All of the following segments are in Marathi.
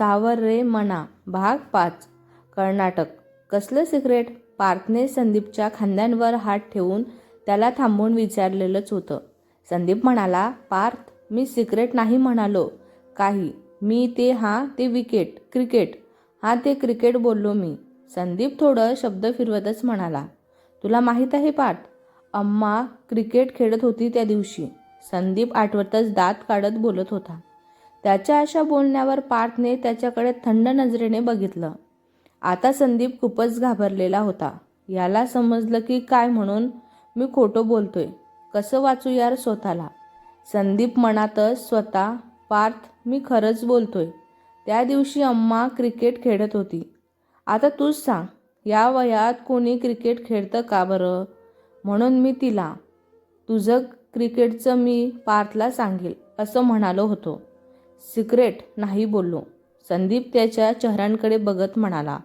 सावर रे मना भाग पाच कर्नाटक. कसलं सिक्रेट पार्थने संदीपच्या खांद्यांवर हात ठेवून त्याला थांबवून विचारलेलंच होतं. संदीप म्हणाला पार्थ मी सिक्रेट नाही म्हणालो. काही. मी ते हां ते विकेट क्रिकेट हां ते क्रिकेट बोललो मी. संदीप थोडं शब्द फिरवतच म्हणाला तुला माहीत आहे पार्थ अम्मा क्रिकेट खेळत होती त्या दिवशी. संदीप आठवतच दात काढत बोलत होता. त्याच्या अशा बोलण्यावर पार्थने त्याच्याकडे थंड नजरेने बघितलं. आता संदीप खूपच घाबरलेला होता. याला समजलं की काय म्हणून मी खोटं बोलतोय. कसं वाचू यार स्वतःला? संदीप मनातच स्वतः पार्थ मी खरंच बोलतोय. त्या दिवशी अम्मा क्रिकेट खेळत होती. आता तूच सांग या वयात कोणी क्रिकेट खेळतं का बरं? म्हणून मी तिला तुझं क्रिकेटचं मी पार्थला सांगेल असं म्हणालो होतो. सिक्रेट नाही बोललो. संदीप त्याच्या चेहऱ्यांकडे बघत म्हणाला.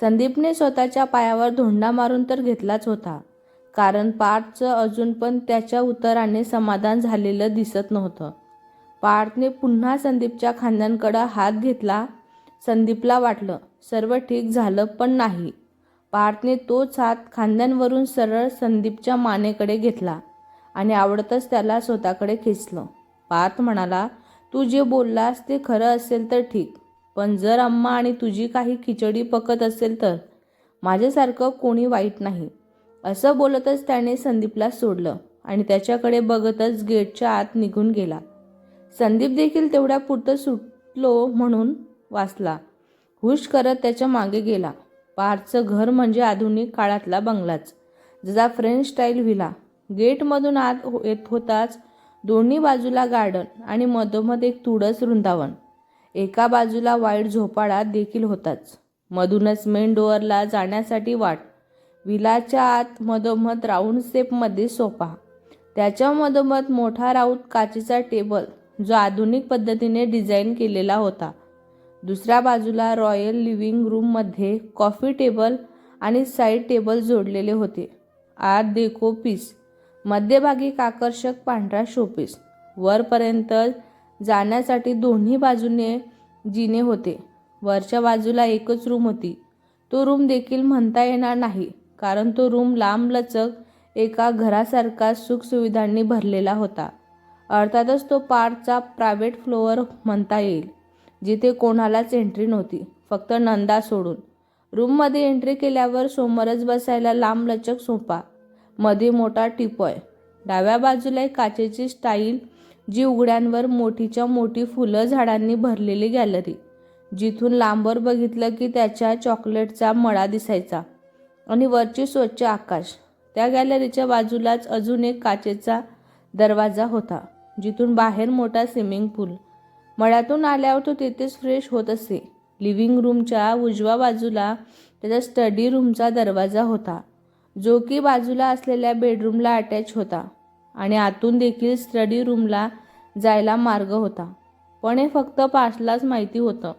संदीपने स्वतःच्या पायावर धोंडा मारून तर घेतलाच होता कारण पार्थचं अजून पण त्याच्या उत्तराने समाधान झालेलं दिसत नव्हतं. पार्थने पुन्हा संदीपच्या खांद्यांकडं हात घेतला. संदीपला वाटलं सर्व ठीक झालं पण नाही. पार्थने तोच हात खांद्यांवरून सरळ संदीपच्या मानेकडे घेतला आणि आवडतच त्याला स्वतःकडे खेचलं. पार्थ म्हणाला तू जे बोललास ते खरं असेल तर ठीक पण जर अम्मा आणि तुझी काही खिचडी पकत असेल तर? माझ्यासारखं कोणी वाईट नाही. असं बोलतच त्याने संदीपला सोडलं आणि त्याच्याकडे बघतच गेटच्या आत निघून गेला. संदीप देखील तेवढ्या पुरतं सुटलो म्हणून वाचला. हुश करत त्याच्यामागे गेला. पारचं घर म्हणजे आधुनिक काळातला बंगलाच. जसा फ्रेंच स्टाईल व्हिला. गेटमधून आत हो- येत होताच दोन्ही बाजूला गार्डन आणि मधोमध एक तुळस वृंदावन. एका बाजूला वाईट झोपाळा देखील होताच. मधूनच मेन डोअरला जाण्यासाठी वाट. विलाच्या आत मधोमध राऊंड शेपमध्ये सोफा त्याच्या मधोमध मोठा राऊत काचेचा टेबल जो आधुनिक पद्धतीने डिझाईन केलेला होता. दुसऱ्या बाजूला रॉयल लिव्हिंग रूममध्ये कॉफी टेबल आणि साईड टेबल जोडलेले होते. आत देखो पीस मध्यभागी एक आकर्षक पांढरा शोपीस. वरपर्यंत जाण्यासाठी दोन्ही बाजूने जिने होते. वरच्या बाजूला एकच रूम होती. तो रूम देखील म्हणता येणार नाही कारण तो रूम लांबलचक एका घरासारखा सुखसुविधांनी भरलेला होता. अर्थातच तो पार्कचा प्रायव्हेट फ्लोअर म्हणता येईल जिथे कोणालाच एंट्री नव्हती फक्त नंदा सोडून. रूममध्ये एंट्री केल्यावर समोरच बसायला लांबलचक सोपा. मध्ये मोठा टिपॉय. डाव्या बाजूला एक काचेची स्टाईल जी उघड्यांवर मोठीच्या मोठी फुलं झाडांनी भरलेली गॅलरी. जिथून लांबवर बघितलं की त्याच्या चॉकलेटचा मळा दिसायचा आणि वरची स्वच्छ आकाश. त्या गॅलरीच्या बाजूलाच अजून एक काचेचा दरवाजा होता जिथून बाहेर मोठा स्विमिंग पूल. मळ्यातून आल्यावर तो तिथेच फ्रेश होत असे. लिव्हिंग रूमच्या उजव्या बाजूला त्याचा स्टडी रूमचा दरवाजा होता. जो की बाजूला असलेल्या बेडरूमला अटॅच होता आणि आतून देखील स्टडी रूमला जायला मार्ग होता. पण हे फक्त पासलाच माहिती होतं.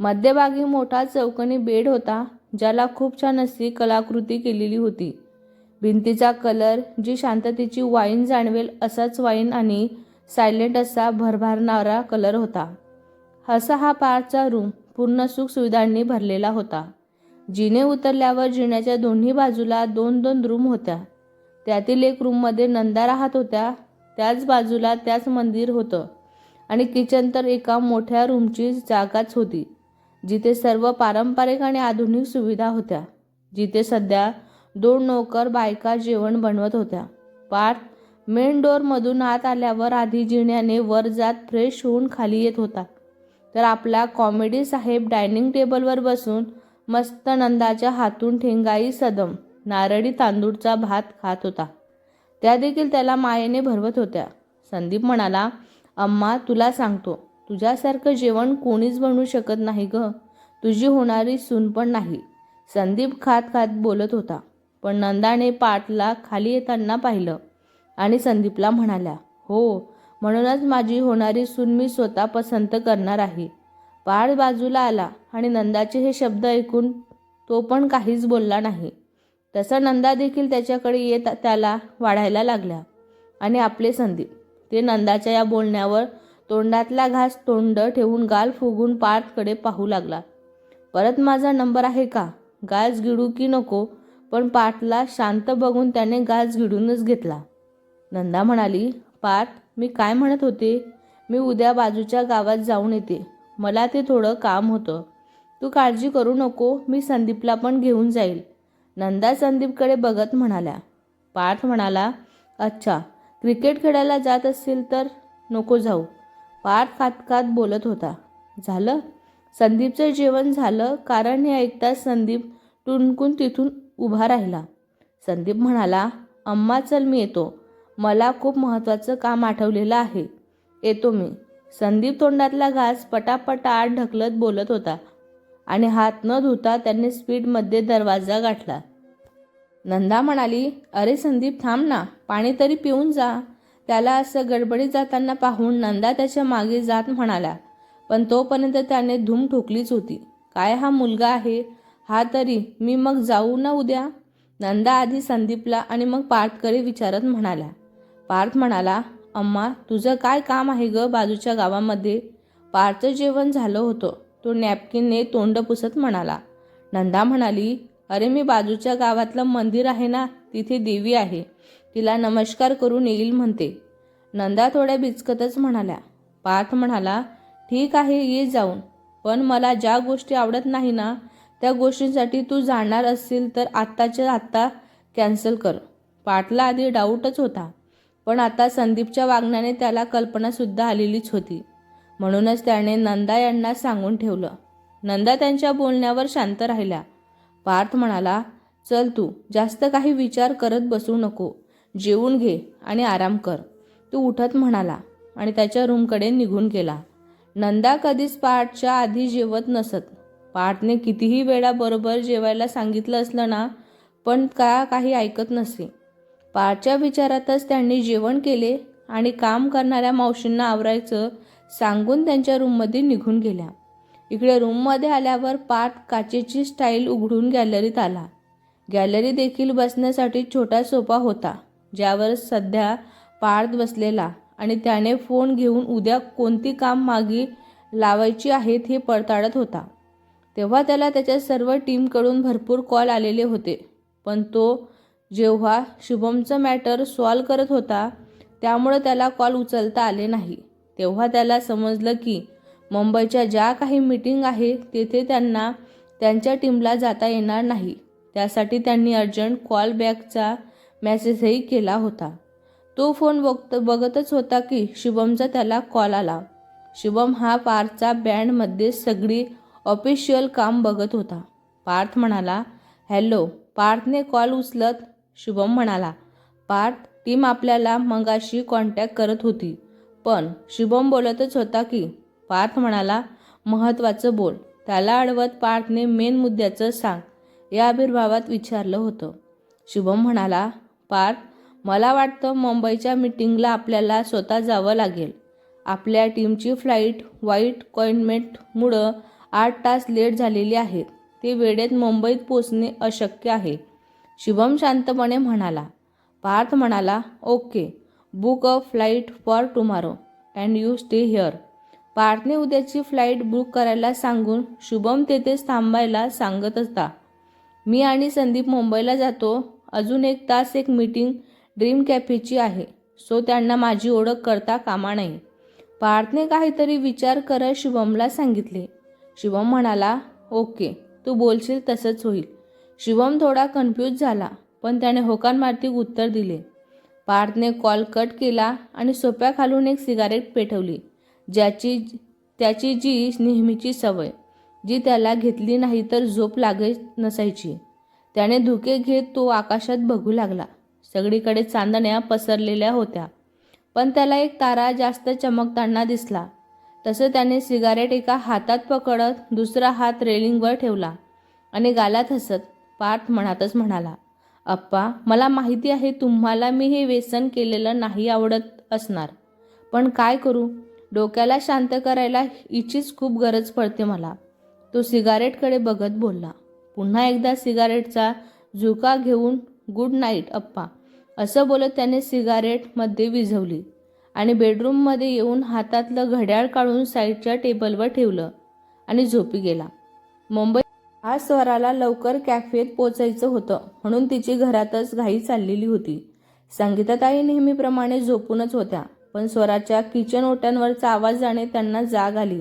मध्यभागी मोठा चौकनी बेड होता ज्याला खूप छान अशी कलाकृती केलेली होती. भिंतीचा कलर जी शांततेची वाईन जाणवेल असाच वाईन आणि सायलेंट असा भरभारणारा कलर होता. असा हा पारचा रूम पूर्ण सुखसुविधांनी भरलेला होता. जिने उतरल्यावर जिन्याच्या दोन्ही बाजूला दोन दोन रूम होत्या. त्यातील एक रूममध्ये नंदा राहत होत्या. त्याच बाजूला त्याच मंदिर होतं. आणि किचन तर एका मोठ्या रूमची जागाच होती जिथे सर्व पारंपरिक आणि आधुनिक सुविधा होत्या जिथे सध्या दोन नोकर बायका जेवण बनवत होत्या. पार्थ मेन डोअरमधून आत आल्यावर आधी जिण्याने वर जात फ्रेश होऊन खाली येत होता. तर आपला कॉमेडी साहेब डायनिंग टेबलवर बसून मस्त नंदाच्या हातून ठेंगाई सदम नारळी तांदूळचा भात खात होता. त्या देखील त्याला मायेने भरवत होत्या. संदीप म्हणाला अम्मा तुला सांगतो तुझ्यासारखं जेवण कोणीच बनवू शकत नाही ग. तुझी होणारी सून पण नाही. संदीप खात खात बोलत होता. पण नंदाने पाटला खाली येताना पाहिलं आणि संदीपला म्हणाल्या हो म्हणूनच माझी होणारी सून मी स्वतः पसंत करणार आहे. बाळ बाजूला आला आणि नंदाचे हे शब्द ऐकून तो पण काहीच बोलला नाही. तसा नंदा देखील त्याच्याकडे येत त्याला वाढायला लागल्या आणि आपले संदीप ते नंदाच्या या बोलण्यावर तोंडातला घास तोंड ठेवून गाल फुगून पार्थकडे पाहू लागला. परत माझा नंबर आहे का? गाज गिडू की नको? पण पार्थला शांत बघून त्याने गाज गिडूनच घेतला. नंदा म्हणाली पार्थ मी काय म्हणत होते? मी उद्या बाजूच्या गावात जाऊन येते. मला ते थोडं काम होतं. तू काळजी करू नको मी संदीपला पण घेऊन जाईल. नंदा संदीपकडे बघत म्हणाल्या पार्थ म्हणाला अच्छा क्रिकेट खेळायला जात असतील तर नको जाऊ. पार्थ खात खात बोलत होता. झालं? संदीपचं जेवण झालं कारण हे ऐकताच संदीप टुणकून तिथून उभा राहिला. संदीप म्हणाला अम्मा चल मी येतो. मला खूप महत्त्वाचं काम आठवलेलं आहे. येतो मी. संदीप तोंडातला घास पटापटा आत ढकलत बोलत होता आणि हात न धुता त्यांनी स्पीडमध्ये दरवाजा गाठला. नंदा म्हणाली अरे संदीप थांब ना पाणी तरी पिऊन जा. त्याला असं गडबडीत जाताना पाहून नंदा त्याच्यामागे जात म्हणाला पण तोपर्यंत त्याने धूम ठोकलीच होती. काय हा मुलगा आहे? हा तरी मी मग जाऊ ना उद्या? नंदा आधी संदीपला आणि मग पार्थकडे विचारत म्हणाला. पार्थ म्हणाला अम्मा तुझं काय काम आहे ग बाजूच्या गावामध्ये? पारचं जेवण झालं होतं. तो नॅपकिनने तोंड पुसत म्हणाला. नंदा म्हणाली अरे मी बाजूच्या गावातलं मंदिर आहे ना तिथे देवी आहे. तिला नमस्कार करून येईल म्हणते. नंदा थोड्या बिचकतच म्हणाल्या. पार्थ म्हणाला ठीक आहे ये जाऊन. पण मला ज्या गोष्टी आवडत नाही ना त्या गोष्टींसाठी तू जाणार असशील तर आत्ताच्या आत्ता कॅन्सल कर. पाठला आधी डाऊटच होता. पण आता संदीपच्या वागण्याने त्याला कल्पनासुद्धा आलेलीच होती. म्हणूनच त्याने नंदा यांना सांगून ठेवलं. नंदा त्यांच्या बोलण्यावर शांत राहिल्या पार्थ म्हणाला चल तू जास्त काही विचार करत बसू नको. जेवून घे आणि आराम कर. तू उठत म्हणाला आणि त्याच्या रूमकडे निघून गेला. नंदा कधीच पार्टच्या आधी जेवत नसत. पार्थने कितीही वेळा बरोबर जेवायला सांगितलं असलं ना पण का काही ऐकत नसे. पारच्या विचारातच त्यांनी जेवण केले आणि काम करणाऱ्या मावशींना आवरायचं सांगून त्यांच्या रूममध्ये निघून गेल्या. इकडे रूममध्ये आल्यावर पाट काचेची स्टाईल उघडून गॅलरीत आला. गॅलरी देखील बसण्यासाठी छोटा सोफा होता ज्यावर सध्या पार्थ बसलेला आणि त्याने फोन घेऊन उद्या कोणती काम मागे लावायची आहेत हे पडताळत होता. तेव्हा त्याला त्याच्या सर्व टीमकडून भरपूर कॉल आलेले होते पण तो जेव्हा शुभमचं मॅटर सॉल्व करत होता त्यामुळे त्याला कॉल उचलता आले नाही. तेव्हा त्याला समजलं की मुंबईच्या ज्या काही मीटिंग आहे तेथे त्यांना त्यांच्या टीमला जाता येणार नाही. त्यासाठी त्यांनी अर्जंट कॉल बॅकचा मेसेजही केला होता. तो फोन बघत बघतच होता की शुभमचा त्याला कॉल आला. शुभम हा पार्थचा बँडमध्ये सगळी ऑफिशियल काम बघत होता. पार्थ म्हणाला हॅलो पार्थने कॉल उचलत शुभम म्हणाला पार्थ टीम आपल्याला मंगाशी कॉन्टॅक्ट करत होती पण शुभम बोलतच होता की पार्थ म्हणाला महत्त्वाचं बोल त्याला अडवत पार्थने मेन मुद्द्याचं सांग या आविर्भावात विचारलं होतं. शुभम म्हणाला पार्थ मला वाटतं मुंबईच्या मीटिंगला आपल्याला स्वतः जावं लागेल. आपल्या टीमची फ्लाईट वाईट कॉइनमेंटमुळं आठ तास लेट झालेली आहेत ते वेळेत मुंबईत पोचणे अशक्य आहे. शुभम शांतपणे म्हणाला. पार्थ म्हणाला okay book a flight for tomorrow and you stay here पार्थने उद्याची फ्लाईट बुक करायला सांगून शुभम तेथेच थांबायला सांगत असता मी आणि संदीप मुंबईला जातो. अजून एक तास एक मीटिंग ड्रीम कॅफेची आहे. सो त्यांना माझी ओळख करता कामा नाही पार्थने काहीतरी विचार करत शुभमला सांगितले. शुभम म्हणाला ओके तू बोलशील तसंच होईल. शिवम थोडा कन्फ्यूज झाला पण त्याने होकार मारती उत्तर दिले. पार्थने कॉल कट केला आणि सोप्या खालून एक सिगारेट पेटवली ज्याची त्याची जी नेहमीची सवय जी त्याला घेतली नाही तर झोप लागे नसायची. त्याने धुके घेत तो आकाशात बघू लागला. सगळीकडे चांदण्या पसरलेल्या होत्या पण त्याला एक तारा जास्त चमकताना दिसला. तसं त्याने सिगारेट एका हातात पकडत दुसरा हात रेलिंगवर ठेवला आणि गालात हसत पार्थ म्हणातच म्हणाला अप्पा मला माहिती आहे तुम्हाला मी हे व्यसन केलेलं नाही आवडत असणार. पण काय करू? डोक्याला शांत करायला हिचीच खूप गरज पडते मला. तो सिगारेटकडे बघत बोलला पुन्हा एकदा सिगारेटचा झुका घेऊन गुड नाईट अप्पा. असं बोलत त्याने सिगारेटमध्ये विझवली आणि बेडरूममध्ये येऊन हातातलं घड्याळ काढून साईडच्या टेबलवर ठेवलं आणि झोपी गेला. मुंबई आज स्वराला लवकर कॅफेत पोचायचं होतं. म्हणून तिची घरातच घाई चाललेली होती. संगीताताई नेहमीप्रमाणे झोपूनच होत्या पण स्वराच्या किचन ओट्यांवरचा आवाज जाणे त्यांना जाग आली.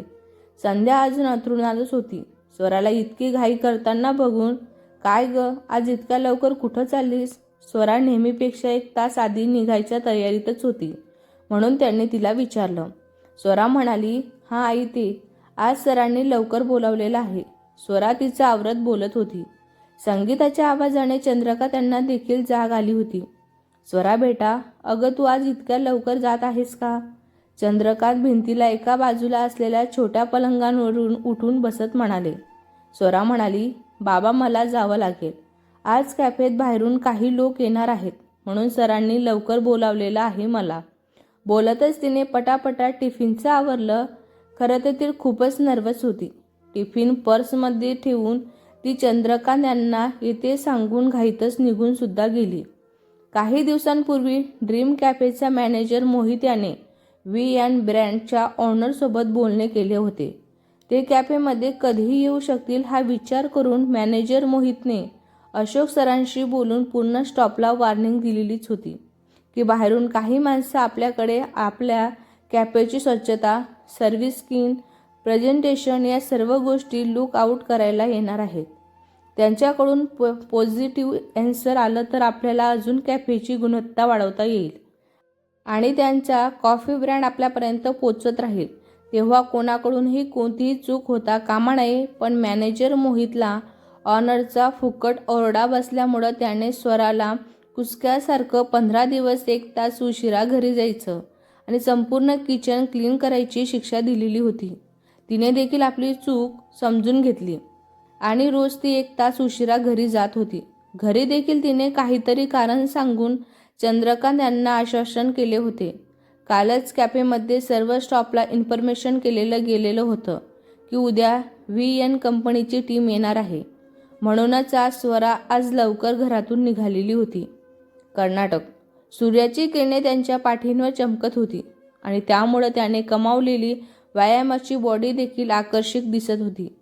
संध्या अजून अंथरुणातच होती. स्वराला इतकी घाई करताना बघून काय ग आज इतक्या लवकर कुठं चाललीस? स्वरा नेहमीपेक्षा एक तास आधी निघायच्या तयारीतच होती. म्हणून त्यांनी तिला विचारलं. स्वरा म्हणाली हां आई ते. आज सरांनी लवकर बोलावलेलं आहे. स्वरा तिचं आवरत बोलत होती. संगीताच्या आवाजाने चंद्रका त्यांना देखील जाग आली होती. स्वरा बेटा अगं तू आज इतक्या लवकर जात आहेस का चंद्रकांत भिंतीला एका बाजूला असलेल्या छोट्या पलंगांवरून उठून बसत म्हणाले. स्वरा म्हणाली बाबा मला जावं लागेल. आज कॅफेत बाहेरून काही लोक येणार आहेत म्हणून सरांनी लवकर बोलावलेलं आहे मला. बोलतच तिने पटापटा टिफिनचं आवरलं. खरं तर ती खूपच नर्वस होती. टिफिन पर्समध्ये ठेवून ती चंद्रकांत यांना येथे सांगून घाईतच निघून सुद्धा गेली. काही दिवसांपूर्वी ड्रीम कॅफेचा मॅनेजर मोहित याने व्ही अँड ब्रँडच्या ऑनरसोबत बोलणे केले होते. ते कॅफेमध्ये कधीही येऊ शकतील हा विचार करून मॅनेजर मोहितने अशोक सरांशी बोलून पूर्ण स्टॉपला वॉर्निंग दिलेलीच होती की बाहेरून काही माणसं आपल्याकडे आपल्या कॅफेची स्वच्छता सर्व्हिस स्किन प्रेझेंटेशन या सर्व गोष्टी लुक आऊट करायला येणार आहेत. त्यांच्याकडून प पॉझिटिव्ह ॲन्सर आलं तर आपल्याला अजून कॅफेची गुणवत्ता वाढवता येईल. आणि त्यांचा कॉफी ब्रँड आपल्यापर्यंत पोचत राहील. तेव्हा कोणाकडूनही कोणतीही चूक होता कामा नये पण मॅनेजर मोहितला ऑनरचा फुकट ओरडा बसल्यामुळं त्याने स्वराला कुसक्यासारखं पंधरा दिवस एक तास उशिरा घरी जायचं आणि संपूर्ण किचन क्लीन करायची शिक्षा दिलेली होती. तिने देखील आपली चूक समजून घेतली. आणि रोज ती एक तास उशिरा घरी जात होती. घरी देखील तिने काहीतरी कारण सांगून चंद्रकांत यांना आश्वासन केले होते. कालच कॅफेमध्ये सर्व स्टॉपला इन्फॉर्मेशन केलेलं गेलेलं होतं की उद्या व्ही एन कंपनीची टीम येणार आहे. म्हणूनच आज स्वरा आज लवकर घरातून निघालेली होती. कर्नाटक. सूर्याची किरणे त्यांच्या पाठींवर चमकत होती आणि त्यामुळं त्याने कमावलेली व्यायामाची बॉडी देखील आकर्षक दिसत होती.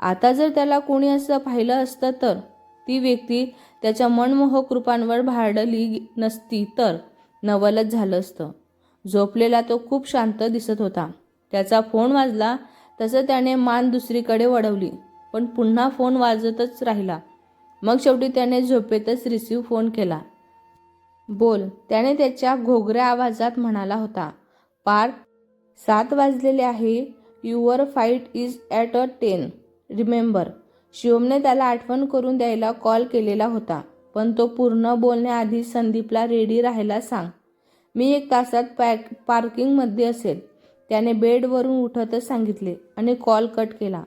आता जर त्याला कोणी असं पाहिलं असतं तर ती व्यक्ती त्याच्या मनमोहक रूपांवर भारडली नसती तर नवलच झालं असतं. झोपलेला तो खूप शांत दिसत होता. त्याचा फोन वाजला तसं त्याने मान दुसरीकडे वळवली पण पुन्हा फोन वाजतच राहिला. मग शेवटी त्याने झोपेतच रिसीव फोन केला. बोल त्याने त्याच्या घोगऱ्या आवाजात म्हणाला होता पार्थ सात वाजलेले आहे. Your flight is at a ten. Remember शिवमने त्याला आठवण करून द्यायला कॉल केलेला होता पण तो पूर्ण बोलण्याआधी संदीपला रेडी राहायला सांग. मी एक तासात पॅक पार्किंगमध्ये असेल. त्याने बेडवरून उठतच सांगितले आणि कॉल कट केला.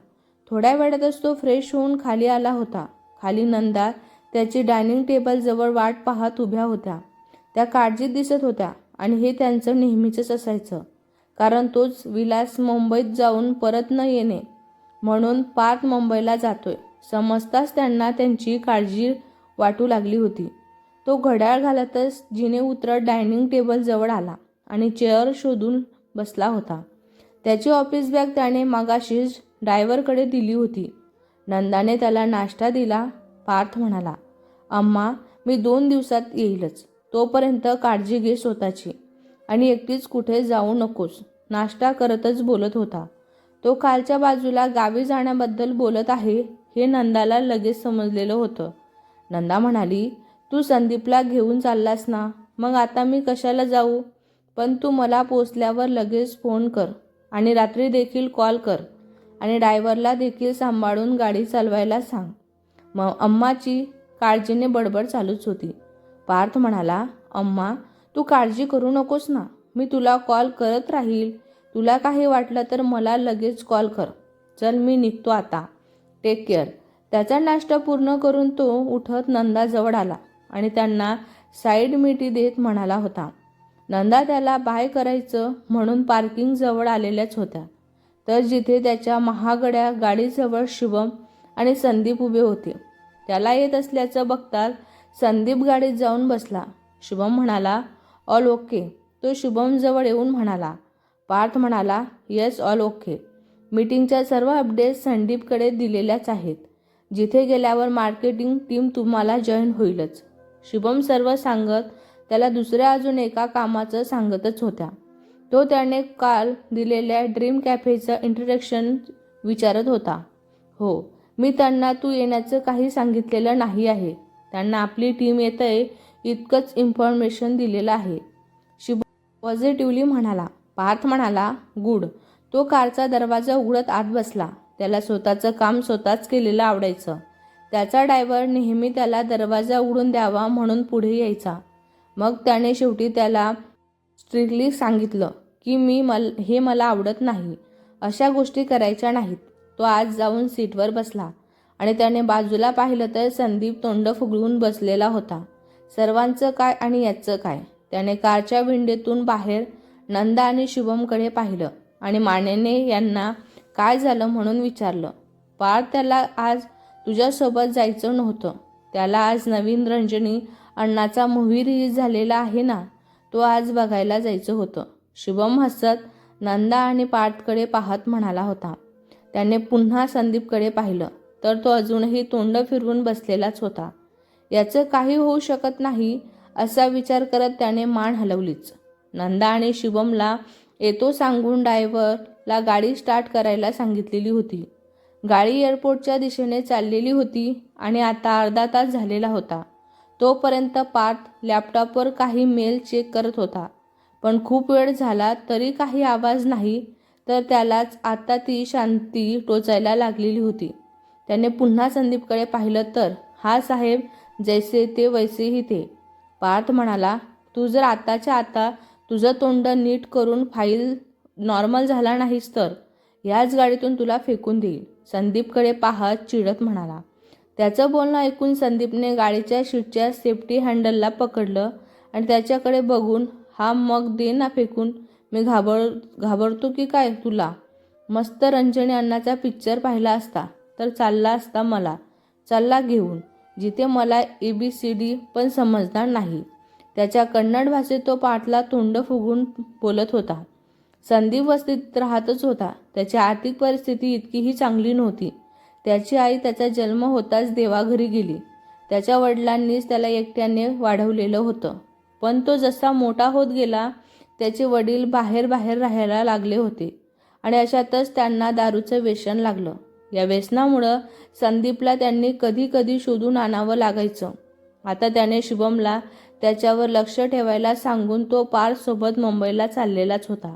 थोड्या वेळातच तो फ्रेश होऊन खाली आला होता. खाली नंदा त्याची डायनिंग टेबलजवळ वाट पाहत उभ्या होत्या. त्या काळजीत दिसत होत्या आणि हे त्यांचं नेहमीचंच असायचं. कारण तोच विलास मुंबईत जाऊन परत न येणे म्हणून पार्थ मुंबईला जातोय. समजताच त्यांना त्यांची काळजी वाटू लागली होती. तो घड्याळ घालतच जिने उतरत डायनिंग टेबलजवळ आला आणि चेअर शोधून बसला होता. त्याची ऑफिस बॅग त्याने मागाशीच ड्रायव्हरकडे दिली होती. नंदाने त्याला नाश्ता दिला पार्थ म्हणाला अम्मा मी दोन दिवसात येईलच. तोपर्यंत काळजी घे स्वतःची. आणि एकटीच कुठे जाऊ नकोस. नाश्ता करतच बोलत होता. तो कालच्या बाजूला गावी जाण्याबद्दल बोलत आहे हे नंदाला लगेच समजलेलं होतं. नंदा म्हणाली तू संदीपला घेऊन चाललास ना? मग आता मी कशाला जाऊ? पण तू मला पोचल्यावर लगेच फोन कर आणि रात्री देखील कॉल कर आणि ड्रायव्हरला देखील सांभाळून गाडी चालवायला सांग. मग अम्माची काळजीने बडबड चालूच होती. पार्थ म्हणाला अम्मा तू काळजी करू नकोस ना. मी तुला कॉल करत राहील. तुला काही वाटलं तर मला लगेच कॉल कर. चल मी निघतो आता. टेक केअर त्याचा नाश्ता पूर्ण करून तो उठत नंदाजवळ आला आणि त्यांना साईड मिठी देत म्हणाला होता. नंदा त्याला बाय करायचं म्हणून पार्किंगजवळ आलेल्याच होत्या. तर जिथे त्याच्या महागड्या गाडीजवळ शुभम आणि संदीप उभे होते. त्याला येत असल्याचं बघताच संदीप गाडीत जाऊन बसला. शुभम म्हणाला ऑल ओके. तो शुभमजवळ येऊन म्हणाला पार्थ म्हणाला येस ऑल ओके. मीटिंगच्या सर्व अपडेट्स संदीपकडे दिलेल्याच आहेत. जिथे गेल्यावर मार्केटिंग टीम तुम्हाला जॉईन होईलच. शुभम सर्व सांगत त्याला दुसऱ्या अजून एका कामाचं सांगतच होत्या. तो त्याने काल दिलेल्या ड्रीम कॅफेचं इंट्रोडक्शन विचारत होता. हो मी त्यांना तू येण्याचं काही सांगितलेलं नाही आहे. त्यांना आपली टीम येतंय इतकंच इन्फॉर्मेशन दिलेलं आहे. शिब पॉझिटिव्हली म्हणाला. पार्थ म्हणाला गुड. तो कारचा दरवाजा उघडत आत बसला. त्याला स्वतःचं काम स्वतःच केलेलं आवडायचं. त्याचा ड्रायव्हर नेहमी त्याला दरवाजा उघडून द्यावा म्हणून पुढे यायचा. मग त्याने शेवटी त्याला स्ट्रिक्टली सांगितलं की मी मल हे मला आवडत नाही. अशा गोष्टी करायच्या नाहीत. तो आज जाऊन सीटवर बसला आणि त्याने बाजूला पाहिलं तर संदीप तोंड फुगळून बसलेला होता. सर्वांचं काय आणि याचं काय? त्याने कारच्या विंडीतून बाहेर नंदा आणि शुभमकडे पाहिलं आणि मानेने यांना काय झालं म्हणून विचारलं. पार त्याला आज तुझ्यासोबत जायचं नव्हतं. त्याला आज नवीन रंजनी अण्णाचा मूव्ही रिलीज झालेला आहे ना? तो आज बघायला जायचं होतं. शुभम हसत नंदा आणि पार्थकडे पाहत म्हणाला होता. त्याने पुन्हा संदीपकडे पाहिलं तर तो अजूनही तोंड फिरवून बसलेलाच होता. याचं काही होऊ शकत नाही असा विचार करत त्याने मान हलवलीच. नंदा आणि शिवमला येतो सांगून ड्रायव्हरला गाडी स्टार्ट करायला सांगितलेली होती. गाडी एअरपोर्टच्या दिशेने चाललेली होती आणि आता अर्धा तास झालेला होता. तोपर्यंत पार्थ लॅपटॉपवर काही मेल चेक करत होता. पण खूप वेळ झाला तरी काही आवाज नाही तर त्यालाच आता ती शांती टोचायला लागलेली होती. त्याने पुन्हा संदीपकडे पाहिलं तर हा साहेब जैसे ते वैसेही ते पार्थ म्हणाला तू जर आताच्या आता तुझं तोंड नीट करून फाईल नॉर्मल झाला नाहीस तर? याच गाडीतून तुला फेकून देईल. संदीपकडे पाहत चिडत म्हणाला. त्याचं बोलणं ऐकून संदीपने गाडीच्या शीटच्या सेफ्टी हँडलला पकडलं आणि त्याच्याकडे बघून हा मग दे ना फेकून. मी घाबर घाबरतो की काय तुला? मस्त रंजनी अण्णाचा पिक्चर पाहिला असता. तर चालला असता मला. चालला घेऊन. जिथे मला ए बी सी डी पण समजणार नाही. त्याच्या कन्नड भाषेत तो पाठला तोंड फुगून बोलत होता. संदीप वस्तीत राहतच होता. त्याची आर्थिक परिस्थिती इतकीही चांगली नव्हती. त्याची आई त्याचा जन्म होताच देवाघरी गेली. त्याच्या वडिलांनीच त्याला एकट्याने वाढवलेलं होतं. पण तो जसा मोठा होत गेला त्याचे वडील बाहेर बाहेर राहायला लागले होते. आणि अशातच त्यांना दारूचं व्यसन लागलं. या व्यसनामुळं संदीपला त्यांनी कधी कधी शोधून आणावं लागायचं. आता त्याने शुभमला त्याच्यावर लक्ष ठेवायला सांगून तो पार्थसोबत मुंबईला चाललेलाच होता.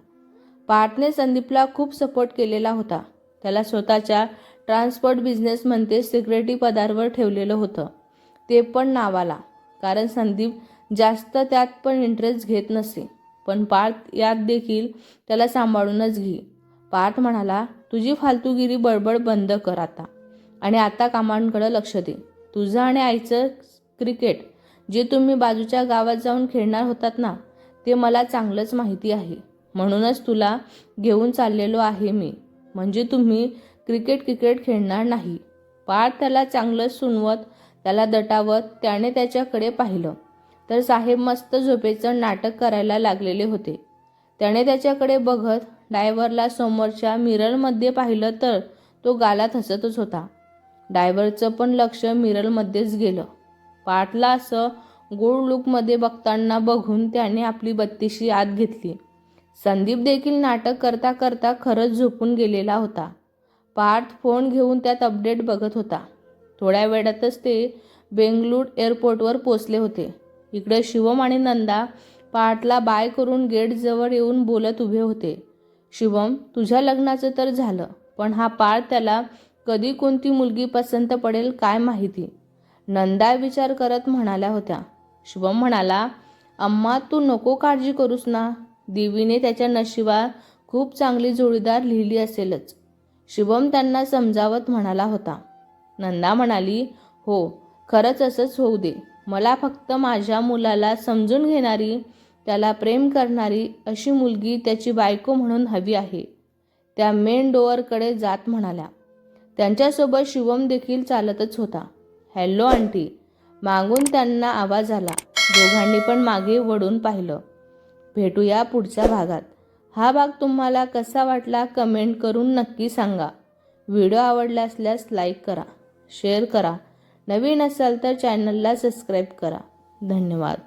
पार्थने संदीपला खूप सपोर्ट केलेला होता. त्याला स्वतःच्या ट्रान्सपोर्ट बिझनेसमध्ये सिक्युरिटी पदावर ठेवलेलं होतं. ते पण नावाला कारण संदीप जास्त त्यात पण इंटरेस्ट घेत नसे. पण पार्थ यात देखील त्याला सांभाळूनच घे. पार्थ म्हणाला तुझी फालतूगिरी बडबड बंद कर आता आणि आता कामांकडे लक्ष दे. तुझं आणि आईचं क्रिकेट जे तुम्ही बाजूच्या गावात जाऊन खेळणार होतात ना ते मला चांगलंच माहिती आहे. म्हणूनच तुला घेऊन चाललेलो आहे मी. म्हणजे तुम्ही क्रिकेट क्रिकेट खेळणार नाही पार्थ त्याला चांगलं सुनवत त्याला दटावत त्याने त्याच्याकडे पाहिलं. तर साहेब मस्त झोपेचं नाटक करायला लागलेले होते. त्याने त्याच्याकडे बघत डायव्हरला समोरच्या मिररमध्ये पाहिलं तर तो गालात हसतच होता. डायव्हरचं पण लक्ष मिररमध्येच गेलं. पाटला असं गोड लुकमध्ये बघताना बघून त्याने आपली बत्तीशी आत घेतली. संदीप देखील नाटक करता करता खरंच झोपून गेलेला होता. पार्थ फोन घेऊन त्यात अपडेट बघत होता. थोड्या वेळातच ते बेंगलूर एअरपोर्टवर पोचले होते. इकडे शिवम आणि नंदा पार्टला बाय करून गेटजवळ येऊन बोलत उभे होते. शिवम तुझ्या लग्नाचं तर झालं पण हा पाळ त्याला कधी कोणती मुलगी पसंत पडेल काय माहिती? नंदा विचार करत म्हणाल्या होत्या. शुभम म्हणाला अम्मा तू नको काळजी करूस ना. देवीने त्याच्या नशिबात खूप चांगली जोडीदार लिहिली असेलच. शुभम त्यांना समजावत म्हणाला होता. नंदा म्हणाली हो खरंच असंच होऊ दे. मला फक्त माझ्या मुलाला समजून घेणारी त्याला प्रेम करणारी अशी मुलगी त्याची बायको म्हणून हवी आहे. त्या मेन डोअरकडे जात म्हणाल्या. त्यांच्यासोबत शिवम देखील चालतच होता. Hello aunty. मागून त्यांना आवाज आला. दोघांनी पण मागे वळून पाहिलं. भेटूया पुढच्या भागात. हा भाग तुम्हाला कसा वाटला कमेंट करून नक्की सांगा. व्हिडिओ आवडला असल्यास लाईक करा शेअर करा. नवीन असाल तर चॅनलला सबस्क्राईब करा. धन्यवाद.